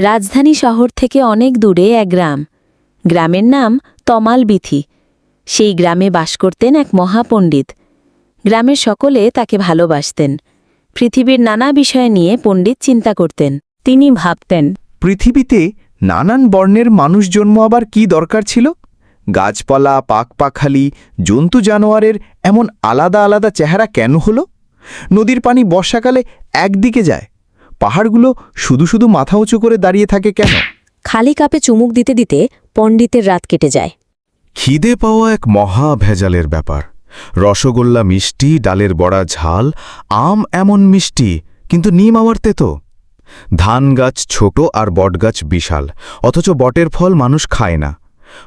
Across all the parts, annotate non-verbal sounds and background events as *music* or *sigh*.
রাজধানী শহর থেকে অনেক দূরে এক গ্রাম। গ্রামের নাম তমালবিথি। সেই গ্রামে বাস করতেন এক মহাপণ্ডিত। গ্রামের সকলে তাকে ভালোবাসতেন। পৃথিবীর নানা বিষয় নিয়ে পণ্ডিত চিন্তা করতেন। তিনি ভাবতেন, পৃথিবীতে নানান বর্ণের মানুষ জন্ম আবার কি দরকার ছিল? গাছপালা, পাকপাখালি, জন্তু জানোয়ারের এমন আলাদা আলাদা চেহারা কেন হলো? নদীর পানি বর্ষাকালে একদিকে যায় পাহাড়গুলো শুধু শুধু মাথা উঁচু করে দাঁড়িয়ে থাকে কেন? খালি কাপে চুমুক দিতে দিতে পণ্ডিতের রাত কেটে যায়। খিদে পাওয়া এক মহা ভেজালের ব্যাপার। রসগোল্লা মিষ্টি ডালের বড়া ঝাল আম এমন মিষ্টি কিন্তু নিম আবার তেতো। ধান গাছ ছোট আর বটগাছ বিশাল অথচ বটের ফল মানুষ খায় না।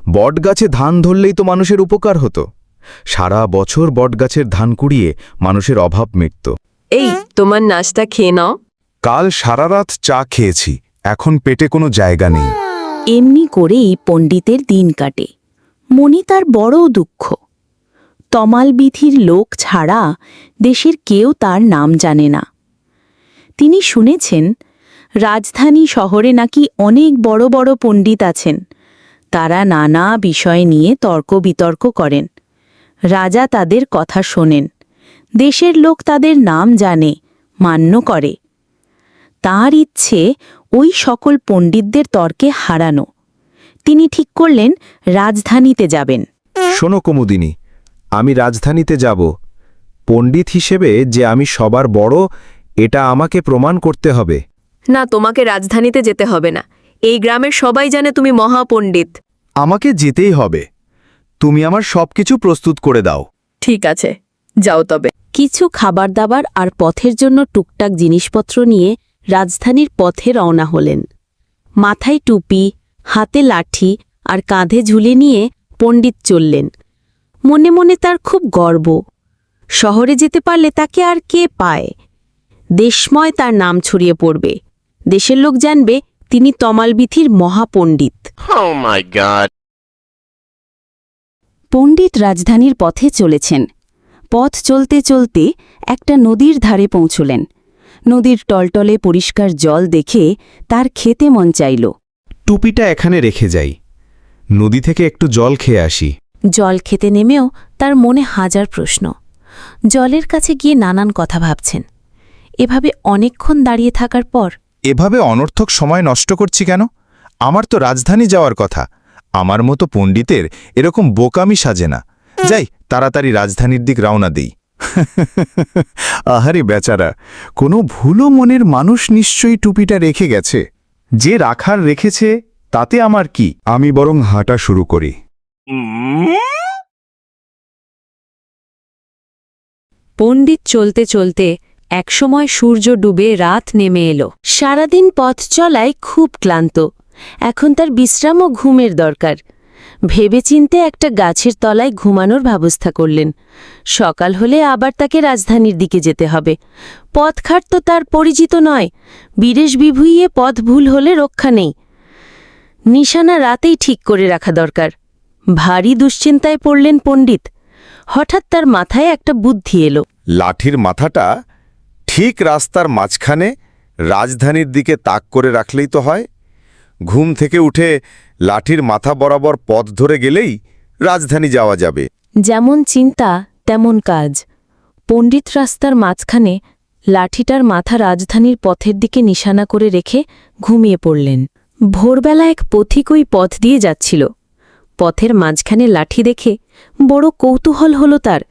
বটগাছে ধান ধরলেই তো মানুষের উপকার হতো। সারা বছর বটগাছের ধান কুড়িয়ে মানুষের অভাব মিটত। এই তোমার নাস্তা খেয়ে নাও। কাল সারা রাত চা খেয়েছি, এখন পেটে কোনো জায়গা নেই। এমনি করেই পণ্ডিতের দিন কাটে। মনি তার বড় দুঃখ। তমালবিধির লোক ছাড়া দেশের কেউ তার নাম জানে না। তিনি শুনেছেন, রাজধানী শহরে নাকি অনেক বড় বড় পণ্ডিত আছেন। তারা নানা বিষয় নিয়ে তর্ক বিতর্ক করেন। রাজা তাদের কথা শোনেন। দেশের লোক তাদের নাম জানে, মান্য করে। তার ইচ্ছে ওই সকল পণ্ডিতদের তর্কে হারানো। তিনি ঠিক করলেন রাজধানীতে যাবেন। শোনো কুমুদিনী আমি রাজধানীতে যাব। পণ্ডিত হিসেবে যে আমি সবার বড় এটা আমাকে প্রমাণ করতে হবে। না তোমাকে রাজধানীতে যেতে হবে না। এই গ্রামের সবাই জানে তুমি মহাপণ্ডিত। আমাকে যেতেই হবে। তুমি আমার সবকিছু প্রস্তুত করে দাও। ঠিক আছে যাও তবে। কিছু খাবার দাবার আর পথের জন্য টুকটাক জিনিসপত্র নিয়ে রাজধানীর পথে রওনা হলেন। মাথায় টুপি হাতে লাঠি আর কাঁধে ঝুলে নিয়ে পণ্ডিত চললেন। মনে মনে তার খুব গর্ব। শহরে যেতে পারলে তাকে আর কে পায়? দেশময় তার নাম ছড়িয়ে পড়বে। দেশের লোক জানবে তিনি তমালবিথির মহাপণ্ডিত। Oh my god. পণ্ডিত রাজধানীর পথে চলেছেন। পথ চলতে চলতে একটা নদীর ধারে পৌঁছলেন। নদীর টলটলে পরিষ্কার জল দেখে তার খেতে মন চাইল। টুপিটা এখানে রেখে যাই। নদী থেকে একটু জল খেয়ে আসি। জল খেতে নেমেও তার মনে হাজার প্রশ্ন। জলের কাছে গিয়ে নানান কথা ভাবছেন। এভাবে অনেকক্ষণ দাঁড়িয়ে থাকার পর এভাবে অনর্থক সময় নষ্ট করছি কেন? আমার তো রাজধানী যাওয়ার কথা। আমার মতো পণ্ডিতের এরকম বোকামি সাজে না। যাই তাড়াতাড়ি রাজধানীর দিক রওনা দেই। *laughs* আহারে বেচারা, কোনো ভুলো মনের মানুষ নিশ্চয়ই টুপিটা রেখে গেছে। যে রাখার রেখেছে, তাতে আমার কি? আমি বরং হাঁটা শুরু করি। পণ্ডিত চলতে চলতে একসময় সূর্য ডুবে রাত নেমে এলো। সারাদিন পথ চলায় খুব ক্লান্ত। এখন তার বিশ্রাম ও ঘুমের দরকার। ভেবেচিন্তে একটা গাছের তলায় ঘুমানোর ব্যবস্থা করলেন। সকাল হলে আবার তাকে রাজধানীর দিকে যেতে হবে। পথঘাট তো তার পরিচিত নয়। বিরেশ বিভুইয়ে পথ ভুল হলে রক্ষা নেই। নিশানা রাতেই ঠিক করে রাখা দরকার। ভারী দুশ্চিন্তায় পড়লেন পণ্ডিত। হঠাৎ তার মাথায় একটা বুদ্ধি এলো। লাঠির মাথাটা ঠিক রাস্তার মাঝখানে রাজধানীর দিকে তাক করে রাখলেই তো হয়। ঘুম থেকে উঠে লাঠির মাথা বরাবর পথ ধরে গেলেই রাজধানী যাওয়া যাবে। যেমন চিন্তা তেমন কাজ। পণ্ডিত রাস্তার মাঝখানে লাঠিটার মাথা রাজধানীর পথের দিকে নিশানা করে রেখে ঘুমিয়ে পড়লেন। ভোরবেলা এক পথিক ওই পথ দিয়ে যাচ্ছিল। পথের মাঝখানে লাঠি দেখে বড় কৌতূহল হল তার।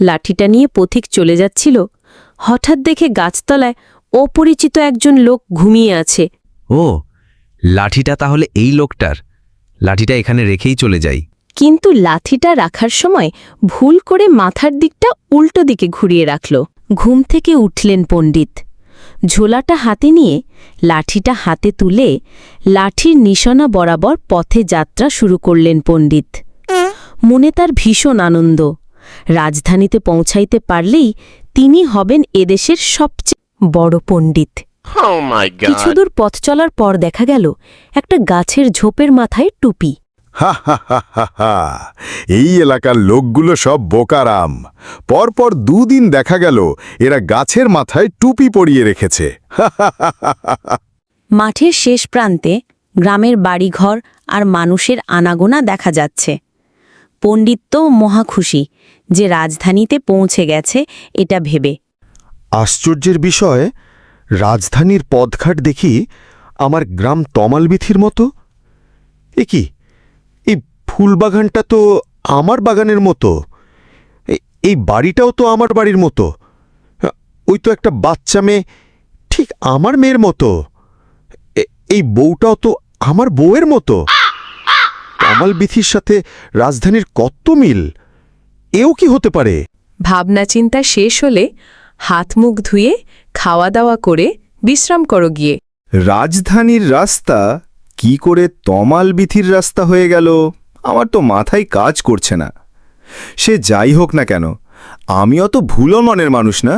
লাঠিটা নিয়ে পথিক চলে যাচ্ছিল। হঠাৎ দেখে গাছতলায় অপরিচিত একজন লোক ঘুমিয়ে আছে। ও লাঠিটা তাহলে এই লোকটার। লাঠিটা এখানে রেখেই চলে যাই। কিন্তু লাঠিটা রাখার সময় ভুল করে মাথার দিকটা উল্টো দিকে ঘুরিয়ে রাখল। ঘুম থেকে উঠলেন পণ্ডিত। ঝোলাটা হাতে নিয়ে লাঠিটা হাতে তুলে লাঠির নিশানা বরাবর পথে যাত্রা শুরু করলেন পণ্ডিত। মনে তার ভীষণ আনন্দ। রাজধানীতে পৌঁছাইতে পারলেই তিনি হবেন এদেশের সবচেয়ে বড় পণ্ডিত. কিছুদূর পথ চলার পর দেখা গেল একটা গাছের ঝোপের মাথায় টুপি। হা হা হা হা হা। এই এলাকার লোকগুলো সব বোকারাম। পরপর দুদিন দেখা গেল এরা গাছের মাথায় টুপি পরিয়ে রেখেছে। হা হা হা হা হা। মাঠের শেষ প্রান্তে গ্রামের বাড়িঘর আর মানুষের আনাগোনা দেখা যাচ্ছে। পণ্ডিত তো মহা খুশি যে রাজধানীতে পৌঁছে গেছে এটা ভেবে। আশ্চর্যের বিষয় রাজধানীর পদঘাট দেখি আমার গ্রাম তমালবিথির মতো? এ কি? এই ফুলবাগানটা তো আমার বাগানের মতো। এই বাড়িটাও তো আমার বাড়ির মতো। ওই তো একটা বাচ্চা মেয়ে ঠিক আমার মেয়ের মতো। এই বউটাও তো আমার বউয়ের মতো। তমালবিথির সাথে রাজধানীর কত মিল? এও কি হতে পারে? ভাবনা চিন্তা শেষ হলে হাত মুখ ধুয়ে খাওয়া দাওয়া করে বিশ্রাম করো গিয়ে। রাজধানীর রাস্তা কি করে তমাল বিথির রাস্তা হয়ে গেল, আমার তো মাথায় কাজ করছে না। সে যাই হোক না কেন, আমি অত ভুলো মনের মানুষ না।